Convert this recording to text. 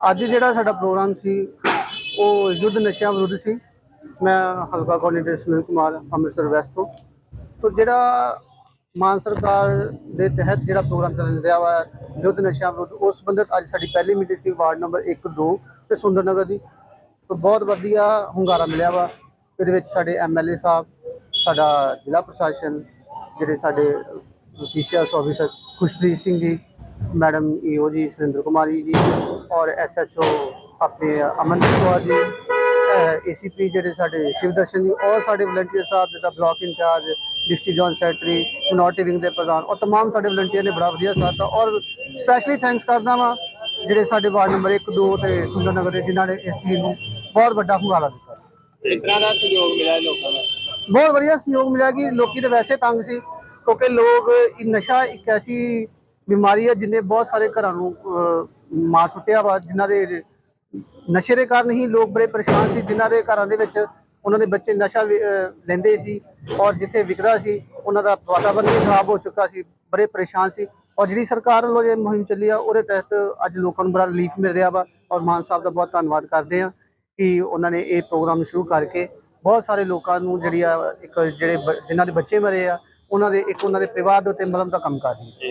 ਅੱਜ ਜਿਹੜਾ ਸਾਡਾ ਪ੍ਰੋਗਰਾਮ ਸੀ, ਉਹ ਯੁੱਧ ਨਸ਼ਿਆਂ ਵਿਰੁੱਧ ਸੀ। ਮੈਂ ਹਲਕਾ ਕੋਆਰਡੀਨੇਟਰ ਸੁਨੀਲ ਕੁਮਾਰ, ਅੰਮ੍ਰਿਤਸਰ ਵੈਸਟ ਤੋਂ। ਤੋਂ ਜਿਹੜਾ ਮਾਨ ਸਰਕਾਰ ਦੇ ਤਹਿਤ ਜਿਹੜਾ ਪ੍ਰੋਗਰਾਮ ਚੱਲ ਰਿਹਾ ਵਾ, ਯੁੱਧ ਨਸ਼ਿਆਂ ਵਿਰੁੱਧ, ਉਸ ਸੰਬੰਧਿਤ ਅੱਜ ਸਾਡੀ ਪਹਿਲੀ ਮੀਟਿੰਗ ਸੀ, ਵਾਰਡ ਨੰਬਰ 1 2 ਤੇ ਸੁੰਦਰ ਨਗਰ ਦੀ। ਤੋਂ ਬਹੁਤ ਵਧੀਆ ਹੁੰਗਾਰਾ ਮਿਲਿਆ ਵਾ। ਇਹਦੇ ਵਿੱਚ ਸਾਡੇ ਐਮਐਲਏ ਸਾਹਿਬ, ਸਾਡਾ ਜ਼ਿਲ੍ਹਾ ਪ੍ਰਸ਼ਾਸਨ, ਜਿਹੜੇ ਸਾਡੇ PCR officer Khushpreet Singh ji, madam ਈਓ ਜੀ, ਸੁਰਿੰਦਰ ਕੁਮਾਰੀ ਜੀ ਔਰ ਐਸਐਚਓ ਆਪਣੇ ਅਮਨਦੀਪ ਕੌਰ ਜੀ ਏਸੀਪੀ ਜਿਹੜੇ ਸਾਡੇ ਸ਼ਿਵਦਰਸ਼ਨ ਜੀ ਔਰ ਸਾਡੇ ਵਲੰਟੀਅਰ ਸਾਹਿਬ ਜਿਹਦਾ block incharge district joint secretary minority wing ਦੇ ਪ੍ਰਧਾਨ ਔਰ तमाम ਸਾਡੇ ਵਲੰਟੀਅਰ ਨੇ ਬੜਾ ਵਧੀਆ ਸਾਥ ਦਿੱਤਾ ਔਰ ਸਪੈਸ਼ਲੀ ਥੈਂਕਸ ਕਰਦਾ ਵਾਂ ਜਿਹੜੇ ਸਾਡੇ ਵਾਰਡ ਨੰਬਰ 1 2 ਤੇ ਸੁੰਦਰ ਨਗਰ ਦੇ ਜਿਨ੍ਹਾਂ ਨੇ ਇਸ ਚੀਜ਼ ਨੂੰ ਬਹੁਤ ਵੱਡਾ ਹੁੰਗਾਰਾ ਦਿੱਤਾ ਇਸ ਤਰ੍ਹਾਂ ਦਾ ਸਹਿਯੋਗ ਮਿਲਿਆ ਹੈ ਲੋਕਾਂ ਦਾ ਬਹੁਤ ਵਧੀਆ ਸਹਿਯੋਗ ਮਿਲਿਆ ਕਿ ਲੋਕੀ ਤਾਂ ਵੈਸੇ ਤੰਗ ਸੀ ਕਿਉਂਕਿ ਲੋਕ ਇਹ ਨਸ਼ਾ ਇੱਕ ਐਸੀ ਬਿਮਾਰੀ ਹੈ ਜਿਨੇ ਬਹੁਤ ਸਾਰੇ ਘਰਾਂ ਨੂੰ ਅਹ, ਮਾਰ ਸੁੱਟਿਆ ਵਾ, ਜਿਨ੍ਹਾਂ ਦੇ ਨਸ਼ੇ ਦੇ ਕਾਰਨ ਹੀ ਲੋਕ ਬੜੇ ਪਰੇਸ਼ਾਨ ਸੀ, ਜਿਨ੍ਹਾਂ ਦੇ ਘਰਾਂ ਦੇ ਵਿੱਚ ਉਹਨਾਂ ਦੇ ਬੱਚੇ ਨਸ਼ਾ ਲੈਂਦੇ ਸੀ ਔਰ ਜਿੱਥੇ ਵਿਕਦਾ ਸੀ, ਉਹਨਾਂ ਦਾ ਵਾਤਾਵਰਨ ਵੀ ਖਰਾਬ ਹੋ ਚੁੱਕਾ ਸੀ, ਬੜੇ ਪਰੇਸ਼ਾਨ ਸੀ ਔਰ ਜਿਹੜੀ ਸਰਕਾਰ ਵੱਲੋਂ ਇਹ ਮੁਹਿੰਮ ਚੱਲੀ ਆ, ਉਹਦੇ ਤਹਿਤ ਅੱਜ ਲੋਕਾਂ ਨੂੰ ਬੜਾ ਰਿਲੀਫ ਮਿਲ ਰਿਹਾ ਵਾ ਔਰ ਮਾਨ ਸਾਹਿਬ ਦਾ ਬਹੁਤ ਧੰਨਵਾਦ ਕਰਦੇ ਆ ਕਿ ਉਹਨਾਂ ਨੇ ਇਹ ਪ੍ਰੋਗਰਾਮ ਸ਼ੁਰੂ ਕਰਕੇ ਬਹੁਤ ਸਾਰੇ ਲੋਕਾਂ ਨੂੰ ਜਿਹੜੀ ਆ, ਇੱਕ ਜਿਹੜੇ ਬ- ਜਿਨ੍ਹਾਂ ਦੇ ਬੱਚੇ ਮਰੇ ਆ, ਉਹਨਾਂ ਦੇ, ਇੱਕ ਉਹਨਾਂ ਦੇ ਪਰਿਵਾਰ ਦੇ ਉੱਤੇ ਮਲਮ ਦਾ ਕੰਮ ਕਰ ਰਹੀ ਹੈ।